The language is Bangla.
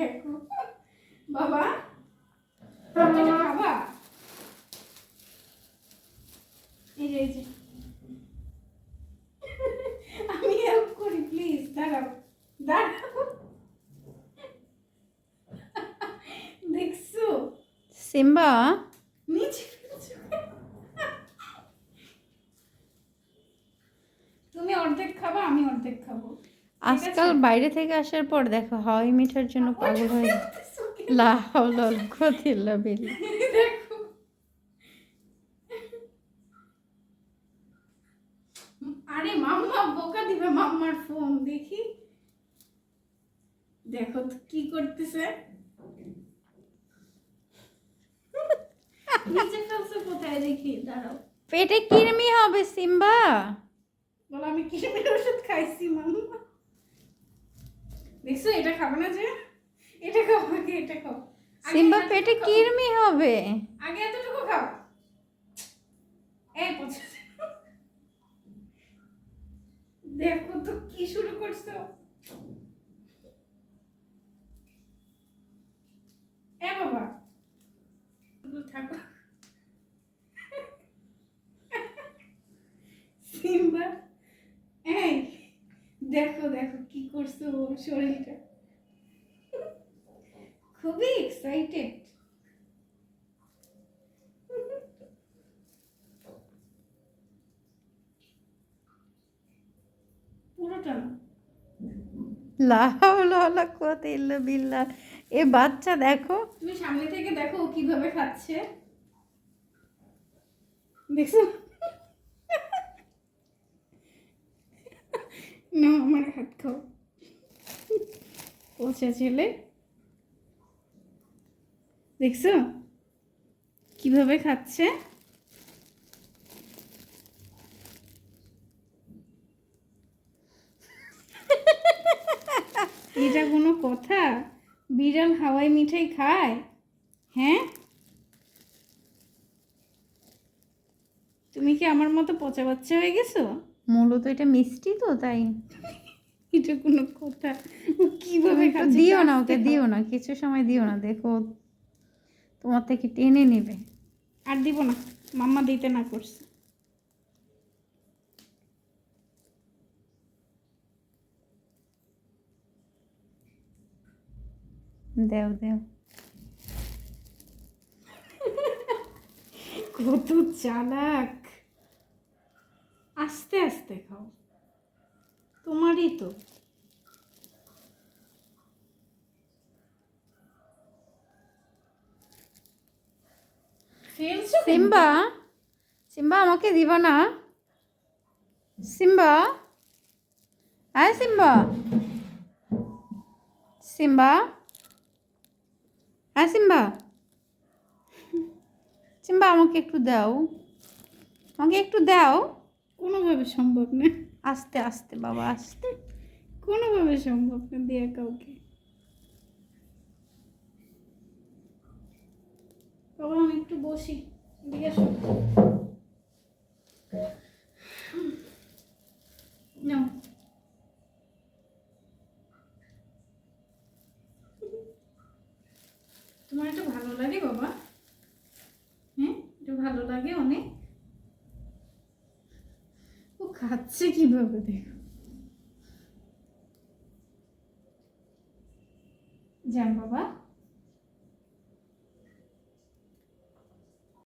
দেখো বাবা? খাবা এই যে এই যে। আমি হেল্প করি প্লিজ দাঁড়াও দাঁড়াও। দেখছ? সিম্বা? নিচে। তুমি অর্ধেক খাবা আমি অর্ধেক খাব। আজকাল বাইরে থেকে আসার পর দেখো হাওয়াই মিঠার জন্য পাগল হয়ে আরে মাম্মা বোকা দিবে মাম্মার ফোন দেখি। দেখো কি করতেছে। নিচে ফেলছে কোথায় দেখি দাঁড়াও। পেটে কিরমি হবে সিম্বা। বলো আমি কিরমের ওষুধ খাইছি মাম্মা। দেখছ এটা খাব না যে? এটা খাও আগে এটা খাও সিম্বা পেটে কিরমি হবে। আগে এতটুকু খাও। এই পচে দেখো তো কি শুরু করছ। এ বাবা। থাকো। সিম্বা। এই দেখো দেখো। করছ ওর শরীরটা। খুবই এক্সাইটেড পুরোটা না? লা হাওলা ওয়ালা কুওয়াতা ইল্লা এ বাচ্চা দেখো। তুমি সামনে থেকে দেখো ও কীভাবে খাচ্ছে। দেখছ? না আমার হাত খাও। পচা ছেলে দেখছ? কীভাবে খাচ্ছে? এটা কোনো কথা? বিড়াল হাওয়াই মিঠাই খায়? হ্যাঁ? তুমি কি আমার মতো পচা বাচ্চা হয়ে গেছো? মূলত এটা মিষ্টি তো তাই। এটা কোনো কথা। কীভাবে দিও না ওকে দিও না। কিছু সময় দিও না দেখো তোমার থেকে টেনে নেবে। আর দিব না মাম্মা দিতে না করছে। দেও দেও। কত চালাক। আস্তে আস্তে খাও। তোমারই তো? সিম্বা সিম্বা আমাকে দিবা না। সিম্বা হ্যাঁ সিম্বা। সিম্বা হ্যাঁ সিম্বা। সিম্বা আমাকে একটু দাও। আমাকে একটু দাও। কোনোভাবে সম্ভব না। আস্তে আস্তে বাবা আস্তে। কোনোভাবে সম্ভব না দেয়া কাউকে। বাবা আমি একটু বসি এসো নাও। তোমার এটা ভালো লাগে বাবা। হ্যাঁ এটা ভালো লাগে অনেক। খাচ্ছে কীভাবে দেখো যান বাবা